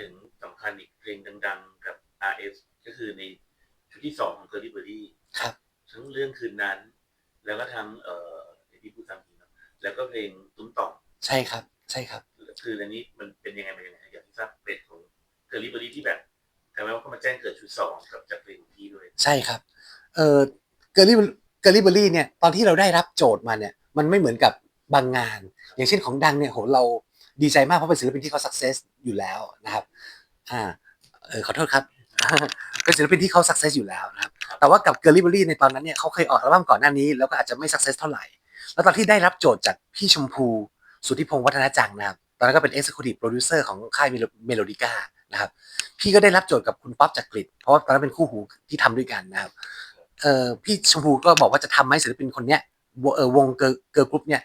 ถึงสำคัญอีกเพลงดังๆ กับ RS ก็คือในชุดที่สองของ Curly Berry ครับทั้งเรื่องคืนนั้น แล้วก็ทั้งเอ่อที่พูดตามจริงเนอะแล้วก็เพลงตุ้มต่อมใช่ครับ ใช่ครับ คืออันนี้มันเป็นยังไงมันยังไงอยากที่ทราบเป็ดของ Curly Berry ที่แบบทำไมว่าเขามาแจ้งเกิดชุดสองกับจากเพลงของพี่ด้วยใช่ครับเออเกอร์ลี่เกอร์ลี่เบอรี่เนี่ยตอนที่เราได้รับโจทย์มาเนี่ยมันไม่เหมือนกับบางงาน อย่างเช่นของดังเนี่ยโหเรา ดีใจมากเพราะเป็นศิลปินที่เขาสักเซสอยู่แล้วนะครับอ่าเออขอโทษครับ เป็นศิลปินที่เขาสักเซสอยู่แล้วนะครับ แต่ว่ากับเกอร์ลี่เบอรี่ในตอนนั้นเนี่ยเขาเคยออกอัลบั้มก่อนหน้านี้ แล้วก็อาจจะไม่สักเซสเท่าไหร่ แล้วตอนที่ได้รับโจทย์จากพี่ชมพู สุทธิพงศ์วัฒนจังนะครับ ตอนนั้นก็เป็น Executive Producer ของค่ายเมโลดิก้านะครับ พี่ก็ได้รับโจทย์กับคุณป๊อปจากกรีฑเพราะว่าตอนนั้นเป็นคู่หูที่ทำด้วยกันนะครับ เออพี่ชมพูก็บอกว่าจะทำไหมศิลปินคนเนี้ยวเออวงเกิร์เกิร์กรุ๊ปเนี่ย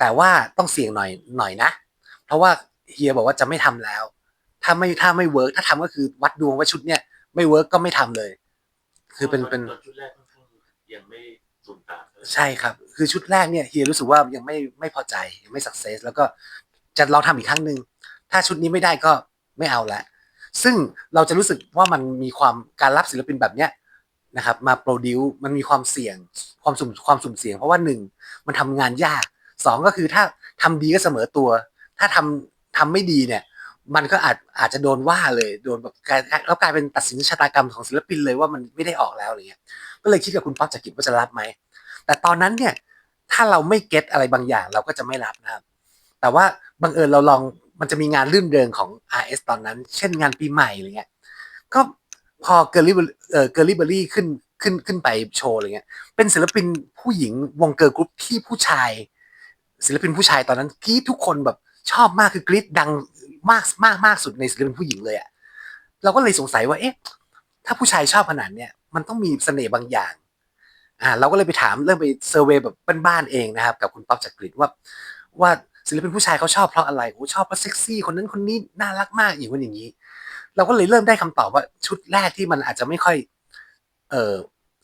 แต่ว่าต้องเสี่ยงหน่อยหน่อยนะ เพราะว่าเฮียบอกว่าจะไม่ทำแล้ว ถ้าไม่ถ้าไม่เวิร์กถ้าทำก็คือวัดดวงว่าชุดเนี้ยไม่เวิร์กก็ไม่ทำเลย คือเป็นเป็นตอนชุดแรกค่อนข้างยังไม่สูญตามเท่าไหร่ใช่ครับ คือชุดแรกเนี่ยเฮียรู้สึกว่ายังไม่ไม่พอใจยังไม่สักเซสแล้วก็จะลองทำอีกครั้งหนึ่งถ้าชุดนี้ไม่ได้ก็ไม่เอาละซึ่งเราจะรู้สึกว่ามันมีความการรับศิลปินแบบเนี้ยนะครับ มาโปรดิวมันมีความเสี่ยงความสุ่มความสุ่มเสี่ยง เพราะว่าหนึ่งมันทำงานยาก สองก็คือถ้าทำดีก็เสมอตัว ถ้าทำทำไม่ดีเนี่ย มันก็อาจอาจจะโดนว่าเลยโดนแบบแล้วกลายเป็นตัดสินชะตากรรมของศิลปินเลยว่ามันไม่ได้ออกแล้วอะไรเงี้ยก็เลยคิดกับคุณป๊อปจากกิจว่าจะรับไหมแต่ตอนนั้นเนี่ยถ้าเราไม่เก็ตอะไรบางอย่างเราก็จะไม่รับนะครับ แต่ว่าบังเอิญเราลองมันจะมีงานลื่นเริงของ RS ตอนนั้น เช่นงานปีใหม่อะไรเงี้ยก็พอเกอร์ลี่เอ่อเกอร์ลี่เบอรี่ขึ้นขึ้นขึ้นไปโชว์อะไรเงี้ย เป็นศิลปินผู้หญิงวงเกิร์ลกรุ๊ปที่ผู้ชาย ศิลปินผู้ชายตอนนั้นกรี๊ดทุกคนแบบชอบมากคือกรี๊ดดังมากมากมากสุดในศิลปินผู้หญิงเลยอะเราก็เลยสงสัยว่า เอ๊ะ ถ้าผู้ชายชอบขนาดเนี้ยมันต้องมีเสน่ห์บางอย่าง อ่า เราก็เลยไปถามเรื่องไปเซอร์เวยแบบบ้านๆเองนะครับ กับคุณป๊อปจากกรีฑว่า ว่าศิลปินผู้ชายเขาชอบเพราะอะไรโอ้ชอบเพราะเซ็กซี่คนนั้นคนนี้น่ารักมากอย่างนู้นอย่างนี้ เราก็เลยเริ่มได้คำตอบว่าชุดแรกที่มันอาจจะไม่ค่อย เอ่อ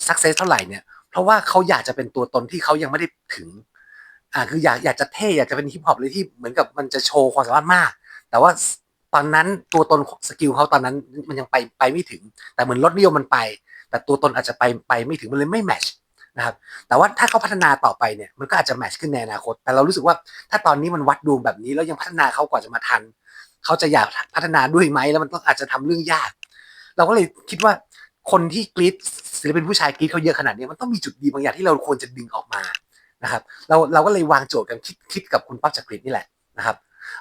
สักเซสเท่าไหร่เนี่ย เพราะว่าเขาอยากจะเป็นตัวตนที่เขายังไม่ได้ถึง อ่าคืออยากอยากจะเท่อยากจะเป็นฮิปฮอปเลยที่เหมือนกับมันจะโชว์ความสามารถมาก แต่ว่าตอนนั้นตัวตนสกิลเขาตอนนั้นมันยังไปไปไม่ถึง แต่เหมือนรถนิยมมันไป แต่ตัวตนอาจจะไปไปไม่ถึงมันเลยไม่แมชนะครับแต่ว่าถ้าเขาพัฒนาต่อไปเนี่ยมันก็อาจจะแมชขึ้นในอนาคต แต่เรารู้สึกว่าถ้าตอนนี้มันวัดดวงแบบนี้แล้วยังพัฒนาเขากว่าจะมาทันเขาจะอยากพัฒนาด้วยไหมแล้วมันต้องอาจจะทำเรื่องยาก เราก็เลยคิดว่าคนที่กรีดศิลปินผู้ชายกรีดเขาเยอะขนาดนี้มันต้องมีจุดดีบางอย่างที่เราควรจะดึงออกมา นะครับเราเราก็เลยวางโจทย์กันคิดคิดกับคุณป๊อปจากกรีดนี่แหละนะครับ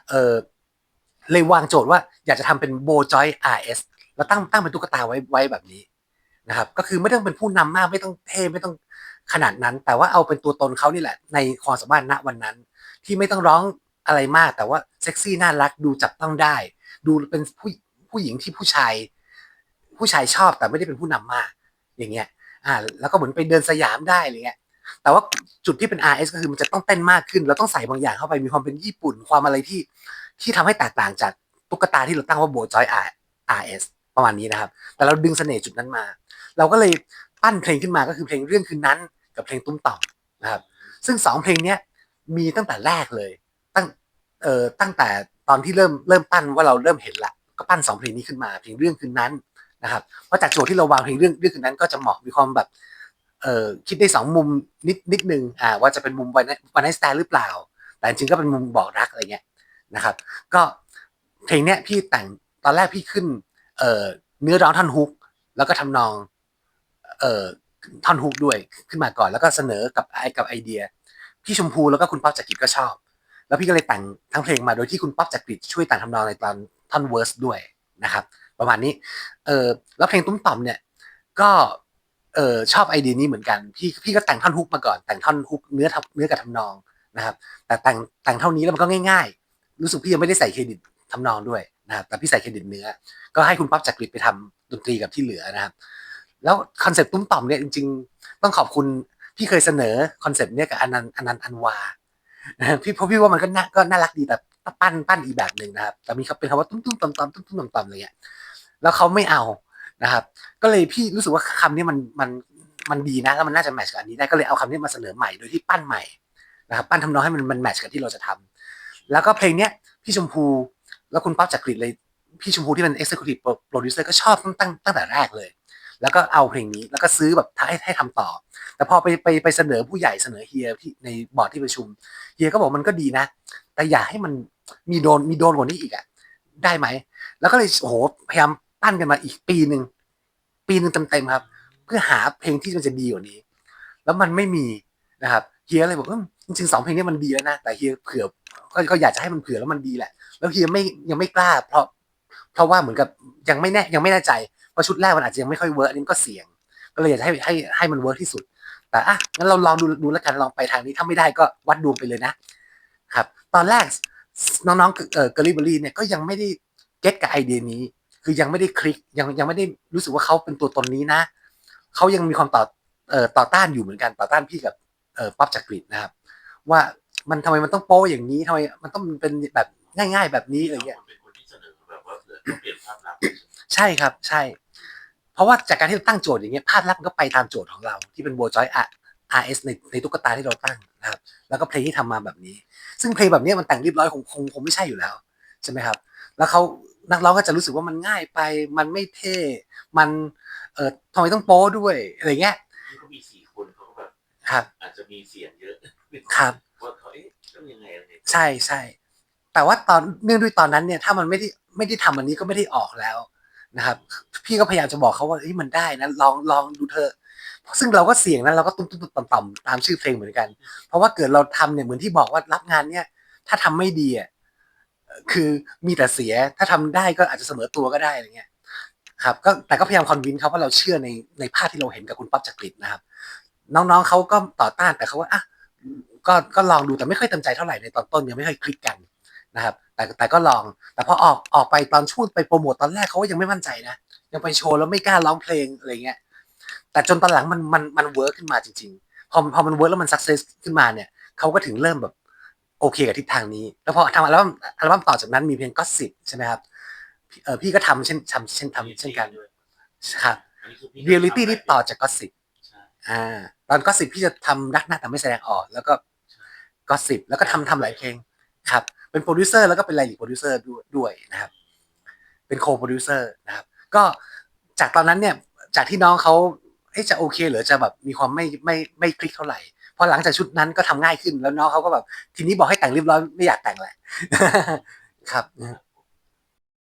เออเลยวางโจทย์ว่าอยากจะทำเป็นโบจอย RS แล้วตั้งตั้งเป็นตุ๊กตาไว้ไว้แบบนี้นะครับ ก็คือไม่ต้องเป็นผู้นำมากไม่ต้องเท่ไม่ต้องขนาดนั้น แต่ว่าเอาเป็นตัวตนเขานี่แหละ ในความสามารถณวันนั้น ที่ไม่ต้องร้องอะไรมาก แต่ว่าเซ็กซี่น่ารักดูจับต้องได้ ดูเป็นผู้ผู้หญิงที่ผู้ชาย ผู้ชายชอบแต่ไม่ได้เป็นผู้นำมาก อย่างเงี้ยอ่าแล้วก็เหมือนไปเดินสยามได้อะไรเงี้ย แต่ว่าจุดที่เป็น RS ก็คือมันจะต้องเต้นมากขึ้นเราต้องใส่บางอย่างเข้าไปมีความเป็นญี่ปุ่น ความอะไรที่ที่ทำให้แตกต่างจากตุ๊กตาที่เราตั้งว่าโบจอย RS ประมาณนี้นะครับ แต่เราดึงเสน่ห์จุดนั้นมา เราก็เลยปั้นเพลงขึ้นมาก็คือเพลงเรื่องคืนนั้น กับเพลงตุ้มต่อมนะครับ ซึ่งสองเพลงเนี้ยมีตั้งแต่แรกเลย ตั้งเอ่อตั้งแต่ตอนที่เริ่มเริ่มปั้นว่าเราเริ่มเห็นละก็ปั้นสองเพลงนี้ขึ้นมาเพลงเรื่องคืนนั้นนะครับเพราะจากโจทย์ที่เราวางเพลงเรื่องเรื่องคืนนั้นก็จะเหมาะมีความแบบ เอ่อคิดได้สองมุมนิดนิดนึงอ่าว่าจะเป็นมุมวันวันไนสไตล์หรือเปล่า แต่จริงๆก็เป็นมุมบอกรักอะไรเงี้ยนะครับ ก็เพลงเนี้ยพี่แต่งตอนแรกพี่ขึ้นเอ่อเนื้อร้องท่อนฮุก แล้วก็ทำนองเอ่อท่อนฮุกด้วยขึ้นมาก่อน แล้วก็เสนอกับไอกับไอเดีย พี่ชมพูแล้วก็คุณป๊อปจากกิจก็ชอบ แล้วพี่ก็เลยแต่งทั้งเพลงมาโดยที่คุณป๊อปจากกรีฑช่วยแต่งทำนองในตอนท่อนเวอร์สด้วยนะครับ ประมาณนี้เออแล้วเพลงตุ้มต่อมเนี่ยก็ เออชอบไอเดียนี้เหมือนกัน พี่พี่ก็แต่งท่อนฮุกมาก่อน แต่งท่อนฮุกเนื้อทับเนื้อกับทำนองนะครับ แต่แต่งแต่งเท่านี้แล้วมันก็ง่าย ๆ รู้สึกพี่ยังไม่ได้ใส่เครดิตทำนองด้วยนะครับแต่พี่ใส่เครดิตเนื้อ ก็ให้คุณป๊อปจากกรีฑไปทำดนตรีกับที่เหลือนะครับ แล้วคอนเซ็ปต์ตุ้มต่อมเนี่ยจริง ๆ ต้องขอบคุณพี่เคยเสนอคอนเซ็ปต์เนี่ยกับอนันต์อนันต์อันวาพี่เพราะพี่ว่ามันก็น่าก็น่ารักดีแต่ปั้นปั้นอีแบบหนึ่งนะครับ แต่มีคำเป็นคำว่าตุ้มตุ้มต่อมต่อมตุ้มตุ้มต่อมต่อมอะไรเงี้ยแล้วเขาไม่เอา นะครับ ก็เลยพี่รู้สึกว่าคำนี้มันมันมันดีนะแล้วมันน่าจะแมทช์กับอันนี้ได้ก็เลยเอาคำนี้มาเสนอใหม่โดยที่ปั้นใหม่นะครับปั้นทำนองให้มันมันแมทช์กับที่เราจะทำแล้วก็เพลงเนี้ยพี่ชมพูแล้วคุณป๊อปจากกรีฑเลยพี่ชมพูที่เป็น executive producer ก็ชอบตั้งตั้งตั้งแต่แรกเลย แล้วก็เอาเพลงนี้แล้วก็ซื้อแบบให้ให้ทำต่อ แต่พอไปไปไปเสนอผู้ใหญ่เสนอเฮียที่ในบอร์ดที่ประชุมเฮียก็บอกมันก็ดีนะ แต่อย่าให้มันมีโดนมีโดนกว่านี้อีกอะได้ไหม แล้วก็เลยโอ้โหพยายาม ปั้นกันมาอีกปีหนึ่งปีหนึ่งเต็มๆครับ เพื่อหาเพลงที่มันจะดีกว่านี้ แล้วมันไม่มีนะครับเฮียเลยบอกเออจริงๆสองเพลงนี้มันดีแล้วนะแต่เฮียเผื่อก็อยากจะให้มันเผื่อแล้วมันดีแหละ แล้วเฮียไม่ยังไม่กล้า เพราะ เพราะว่าเหมือนกับยังไม่แน่ยังไม่แน่ใจว่าชุดแรกมันอาจจะยังไม่ค่อยเวิร์กอันนี้ก็เสี่ยง ก็เลยอยากจะให้ให้ให้มันเวิร์กที่สุด แต่อะงั้นเราลองดูดูแล้วกันลองไปทางนี้ถ้าไม่ได้ก็วัดดวงไปเลยนะครับ ตอนแรกน้องๆเออเกอรี่เบอรี่เนี่ยก็ยังไม่ได้เก็ตกับไอเดียนี้ คือยังไม่ได้คลิกยังยังไม่ได้รู้สึกว่าเขาเป็นตัวตนนี้นะเขายังมีความต่อเอ่อต่อต้านอยู่เหมือนกันต่อต้านพี่กับเอ่อป๊อปจักริดนะครับ ว่ามันทำไมมันต้องโป้อย่างนี้ทำไมมันต้องเป็นแบบง่าย ๆ แบบนี้อะไรเงี้ยเป็นคนที่เสนอแบบว่าเผื่อต้องเปลี่ยนภาพลักษณ์ใช่ครับใช่ เพราะว่าจากการที่เราตั้งโจทย์อย่างเงี้ยภาพลักษณ์มันก็ไปตามโจทย์ของเรา ที่เป็นโบจอย RS ในในตุ๊กตาที่เราตั้งนะครับ แล้วก็เพลงที่ทำมาแบบนี้ ซึ่งเพลงแบบเนี้ยมันแต่งเรียบร้อยคงคงคงไม่ใช่อยู่แล้วใช่ไหมครับ แล้วเขา นักร้องก็จะรู้สึกว่ามันง่ายไป มันไม่เท่ มันเออทำไมต้องโป้ด้วยอะไรเงี้ยนี่เขามีสี่คนเขาก็แบบครับ อาจจะมีเสียงเยอะครับว่าเขาเอ๊ะต้องยังไงอะไรใช่ใช่แต่ว่าตอนเนื่องด้วยตอนนั้นเนี่ย ถ้ามันไม่ได้ไม่ได้ทำอันนี้ก็ไม่ได้ออกแล้วนะครับ พี่ก็พยายามจะบอกเขาว่าเฮ้ยมันได้นะลองลองดูเถอะซึ่งเราก็เสี่ยงนะเราก็ตุ้มตุ้มต่ำต่ำตามชื่อเพลงเหมือนกัน เพราะว่าเกิดเราทำเนี่ยเหมือนที่บอกว่ารับงานเนี่ย ถ้าทำไม่ดีอะเอ่อ คือมีแต่เสียถ้าทำได้ก็อาจจะเสมอตัวก็ได้อะไรเงี้ยครับก็แต่ก็พยายามคอนวินเขาว่าเราเชื่อในในภาพที่เราเห็นกับคุณป๊อปจักริดนะครับ น้องๆเขาก็ต่อต้านแต่เขาว่าอะก็ก็ลองดูแต่ไม่ค่อยเต็มใจเท่าไหร่ในตอนต้นยังไม่ค่อยคลิกกันนะครับ แต่แต่ก็ลอง แต่พอออกออกไปตอนช่วงไปโปรโมตตอนแรกเขาก็ยังไม่มั่นใจนะยังไปโชว์แล้วไม่กล้าร้องเพลงอะไรเงี้ยแต่จนตอนหลังมันมันมันเวิร์กขึ้นมาจริงๆพอพอมันเวิร์กแล้วมันสักเซสขึ้นมาเนี่ยเขาก็ถึงเริ่มแบบ โอเคกับทิศทางนี้ แล้วพอทำอัลบั้มอัลบั้มต่อจากนั้นมีเพลงก็สิบใช่ไหมครับพี่เออพี่ก็ทำเช่นทำเช่นทำเช่นกันครับอันนี้คือพี่เรียลิตี้นี่ต่อจากก็สิบใช่อ่าตอนก็สิบพี่จะทำรักหน้าแต่ไม่แสดงออก แล้วก็ก็สิบแล้วก็ทำทำหลายเพลงครับ เป็นโปรดิวเซอร์แล้วก็เป็นไลลิกโปรดิวเซอร์ด้วยด้วยนะครับ เป็นโคโปรดิวเซอร์นะครับ ก็จากตอนนั้นเนี่ยจากที่น้องเขาเอ๊ะจะโอเคหรือจะแบบมีความไม่ไม่ไม่คลิกเท่าไหร่ พอหลังจากชุดนั้นก็ทำง่ายขึ้นแล้วน้องเขาก็แบบทีนี้บอกให้แต่งเรียบร้อยไม่อยากแต่งแหละครับ